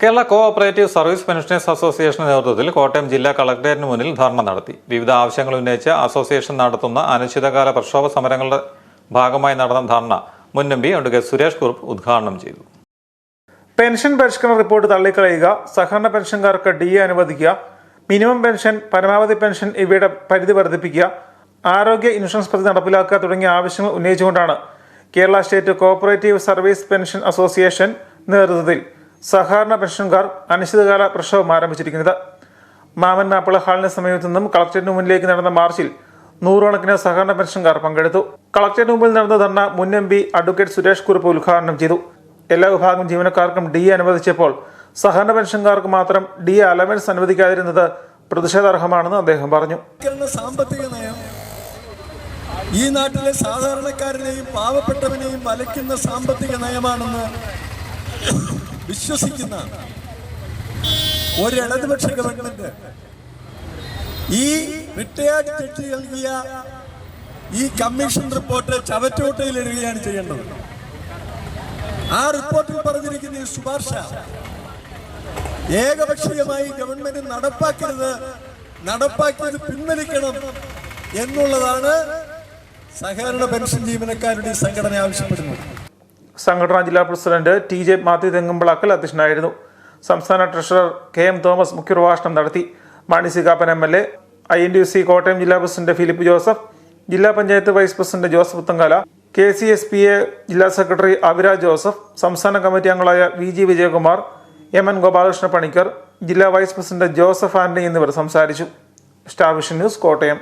Kerala cooperative service pensioners അസോസിയേഷന്റെ നേതൃത്വത്തിൽ കോട്ടയം ജില്ലാ കളക്ടറേറ്റിന് മുന്നിൽ ധർണ നടത്തി. വിവിധ ആവശ്യങ്ങൾ ഉന്നയിച്ച് അസോസിയേഷൻ നടത്തുന്ന അനിശ്ചിതകാല പ്രക്ഷോഭ സമരങ്ങളുടെ ഭാഗമായി നടന്ന ധർണ മുൻ എം അഡ്വക്കേറ്റ് സുരേഷ് കുറുപ്പ് ഉദ്ഘാടനം ചെയ്തു. പെൻഷൻ പരിഷ്കരണ റിപ്പോർട്ട് തള്ളിക്കളയുക സഹകരണ പെൻഷൻകാർക്ക് ഡി എ അനുവദിക്കുക മിനിമം പെൻഷൻ പരമാവധി പെൻഷൻ ഇവയുടെ പരിധി വർദ്ധിപ്പിക്കുക ആരോഗ്യ ഇൻഷുറൻസ് പദ്ധതി നടപ്പിലാക്കുക തുടങ്ങിയ ആവശ്യങ്ങൾ ഉന്നയിച്ചുകൊണ്ടാണ് Kerala state cooperative service pension association നേതൃത്വത്തിൽ സഹകരണ പെൻഷൻകാർ അനിശ്ചിതകാല പ്രക്ഷോഭം ആരംഭിച്ചിരിക്കുന്നത്. മാമൻ മാപ്പിള ഹാളിന് സമീപത്തു നിന്നും കളക്ടറേറ്റിന് മുന്നിലേക്ക് നടന്ന മാർച്ചിൽ നൂറുകണക്കിന് സഹകരണ പെൻഷൻകാർ പങ്കെടുത്തു. കളക്ടറേറ്റിന് മുമ്പിൽ നടന്ന ധർണ മുൻ M P advocate Suresh Kurup ഉദ്ഘാടനം ചെയ്തു. എല്ലാ വിഭാഗം ജീവനക്കാർക്കും ഡി അനുവദിച്ചപ്പോൾ സഹകരണ പെൻഷൻകാർക്ക് മാത്രം ഡി അലവൻസ് അനുവദിക്കാതിരുന്നത് പ്രതിഷേധാർഹമാണെന്ന് അദ്ദേഹം പറഞ്ഞു. സാമ്പത്തിക നയം ഈ നാട്ടിലെ സാധാരണക്കാരനെയും പാവപ്പെട്ടവനെയും വലയ്ക്കുന്ന സാമ്പത്തിക നയമാണെന്ന് വിശ്വസിക്കുന്ന ഒരു ഇടതുപക്ഷ ഗവൺമെന്റ് ഈ റിട്ടയേർഡ് ജഡ്ജി നൽകിയ ഈ കമ്മീഷൻ റിപ്പോർട്ട് ചവറ്റോട്ടയിൽ ഇടുകയാണ് ചെയ്യേണ്ടത്. ആ റിപ്പോർട്ടിൽ പറഞ്ഞിരിക്കുന്ന ഈ ശുപാർശ ഏകപക്ഷീയമായി ഗവൺമെന്റ് നടപ്പാക്കരുത് നടപ്പാക്കിയത് പിൻവലിക്കണം എന്നുള്ളതാണ് സഹകരണ പെൻഷൻ ജീവനക്കാരുടെ സംഘടന ആവശ്യപ്പെടുന്നത്. സംഘടനാ ജില്ലാ president T J Mathew Thengumpilakkal അധ്യക്ഷനായിരുന്നു. സംസ്ഥാന ട്രഷറർ കെ എം തോമസ് മുഖ്യപ്രഭാഷണം നടത്തി. Mani C Kappan M L A I N D C Kottayam ജില്ലാ പ്രസിഡന്റ് ഫിലിപ്പ് ജോസഫ് ജില്ലാ panchayat vice president Joseph Puthenkala K C S P A ജില്ലാ സെക്രട്ടറി അവിരാജ് ജോസഫ് സംസ്ഥാന committee അംഗങ്ങളായ V G Vijayakumar M N Gopalakrishna Panicker ജില്ലാ vice president Joseph Antony എന്നിവർ സംസാരിച്ചു. Star Vision news Kottayam.